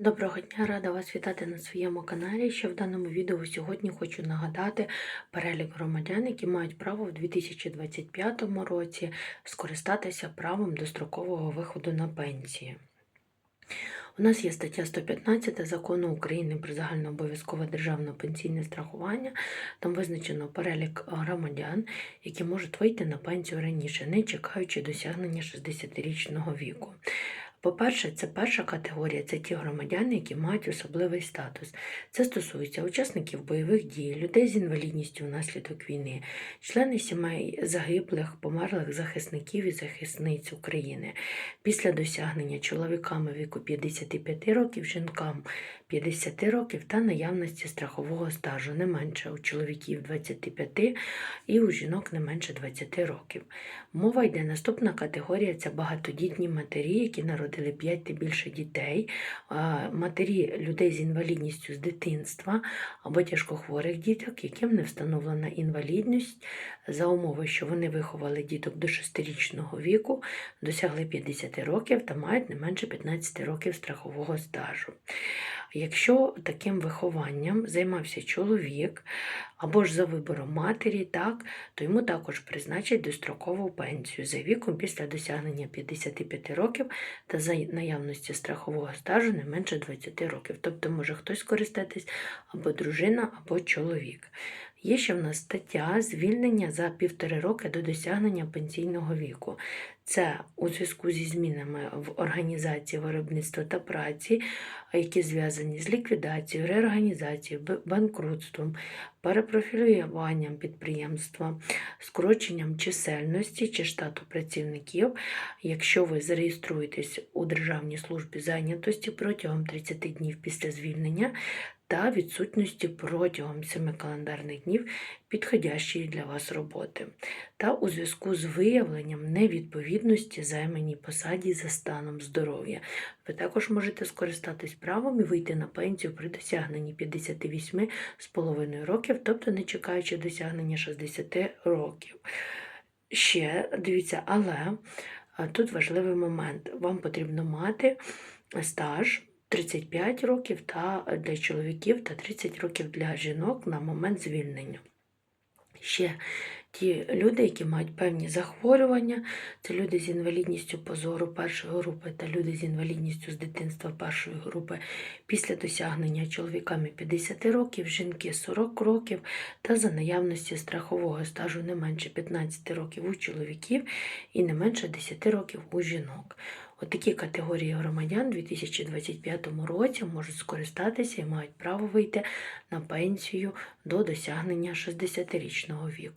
Доброго дня, рада вас вітати на своєму каналі. Ще в даному відео сьогодні хочу нагадати перелік громадян, які мають право в 2025 році скористатися правом дострокового виходу на пенсію. У нас є стаття 115 закону України про загальнообов'язкове державне пенсійне страхування. Там визначено перелік громадян, які можуть вийти на пенсію раніше, не чекаючи досягнення 60-річного віку. По-перше, це перша категорія це ті громадяни, які мають особливий статус. Це стосується учасників бойових дій, людей з інвалідністю внаслідок війни, члени сімей загиблих, померлих захисників і захисниць України. Після досягнення чоловіками віку 55 років, жінкам 50 років та наявності страхового стажу не менше у чоловіків 25 і у жінок не менше 20 років. Мова йде наступна категорія це багатодітні матері, які народили 5 та більше дітей, матері людей з інвалідністю з дитинства або тяжкохворих діток, яким не встановлена інвалідність за умови, що вони виховали діток до 6-річного віку, досягли 50 років та мають не менше 15 років страхового стажу. Якщо таким вихованням займався чоловік або ж за вибором матері, так, то йому також призначать дострокову пенсію за віком після досягнення 55 років та за наявності страхового стажу не менше 20 років. Тобто може хтось скористатись або дружина, або чоловік. Є ще в нас стаття звільнення за півтори роки до досягнення пенсійного віку. Це у зв'язку зі змінами в організації виробництва та праці, які зв'язані з ліквідацією, реорганізацією, банкрутством, перепрофілюванням підприємства, скороченням чисельності чи штату працівників, якщо ви зареєструєтесь у Державній службі зайнятості протягом 30 днів після звільнення та відсутності протягом 7 календарних днів підходящої для вас роботи, та у зв'язку з виявленням невідповідності займаній посаді за станом здоров'я. Ви також можете скористатись правом і вийти на пенсію при досягненні 58,5 років, тобто не чекаючи досягнення 60 років. Ще дивіться, але тут важливий момент. Вам потрібно мати стаж 35 років та для чоловіків та 30 років для жінок на момент звільнення. Ще ті люди, які мають певні захворювання, це люди з інвалідністю позору першої групи та люди з інвалідністю з дитинства першої групи після досягнення чоловіками 50 років, жінки 40 років та за наявності страхового стажу не менше 15 років у чоловіків і не менше 10 років у жінок. Отакі категорії громадян у 2025 році можуть скористатися і мають право вийти на пенсію до досягнення 60-річного віку.